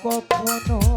কখনো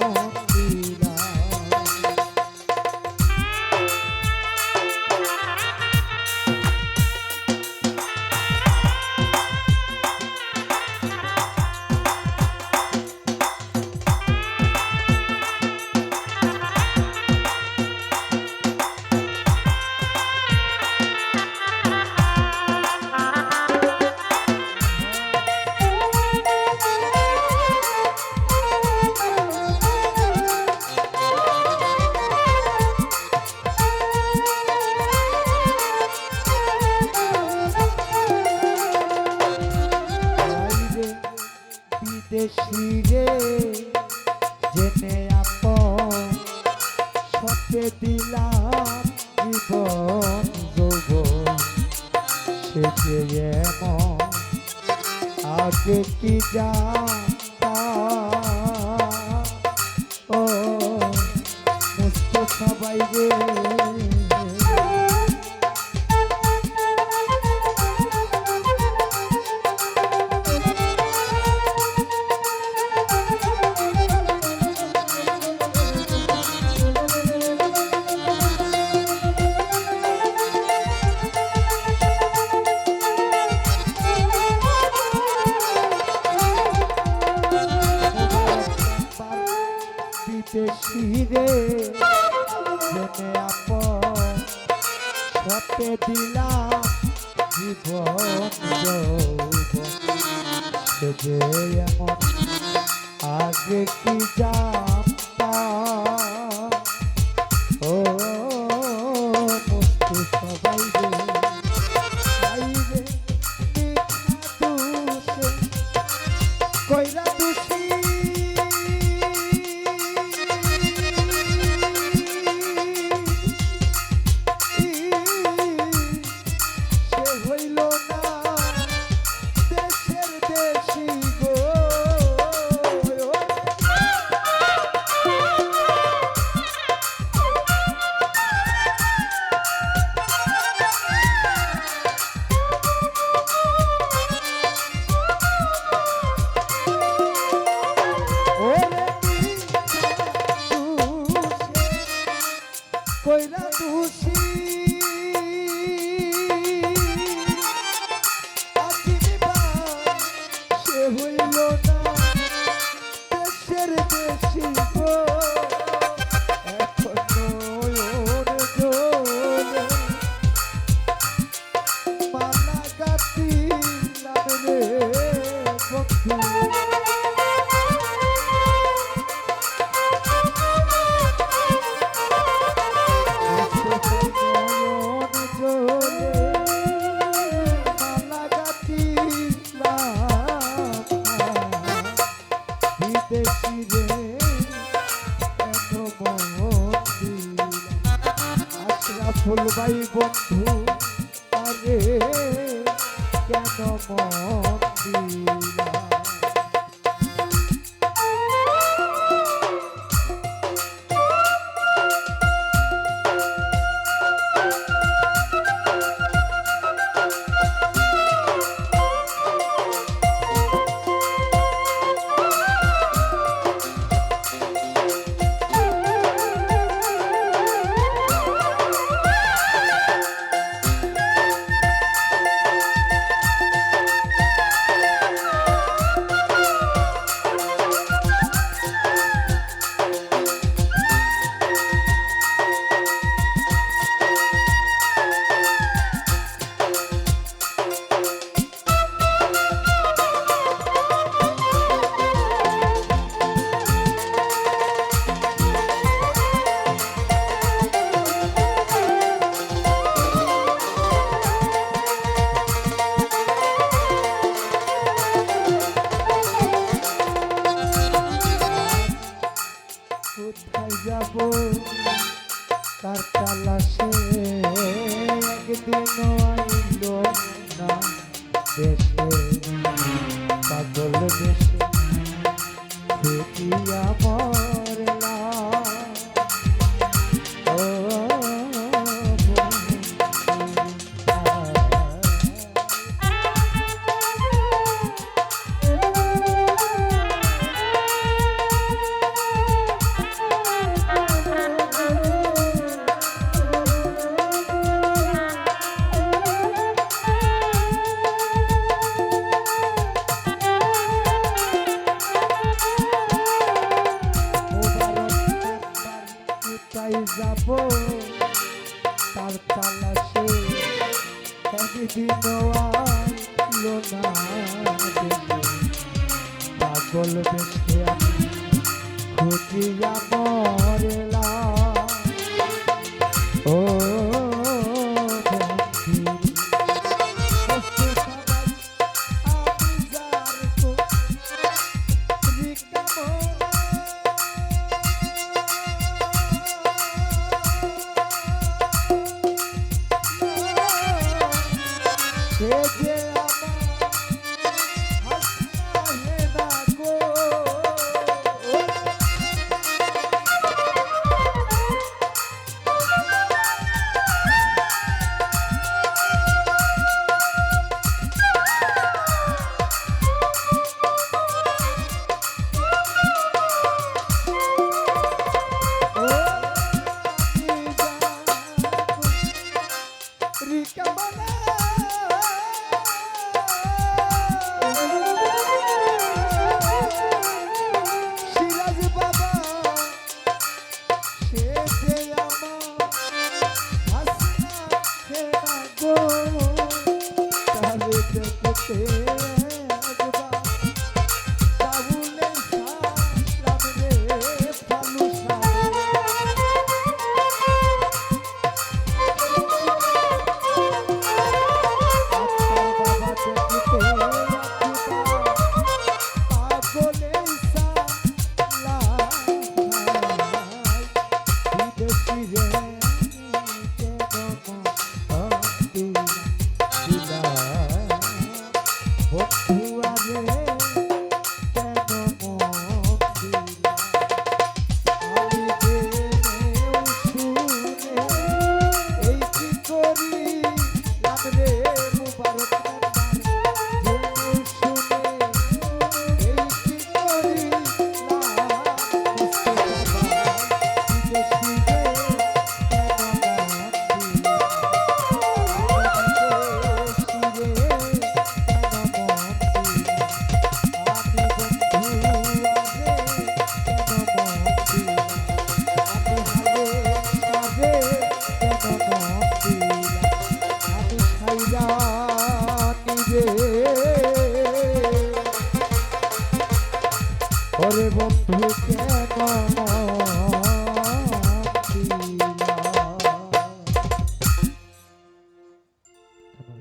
嗯 যে দিলাম জীবন যৌব সে যে আগে কি যা আমাকে আপন সত্যে দিলা জীবন যে এমন আগে কি জানতা ও বস্তু সবাই রে কইরা Yes, yes. পাগল বেশি আমি খুঁজিয়া রে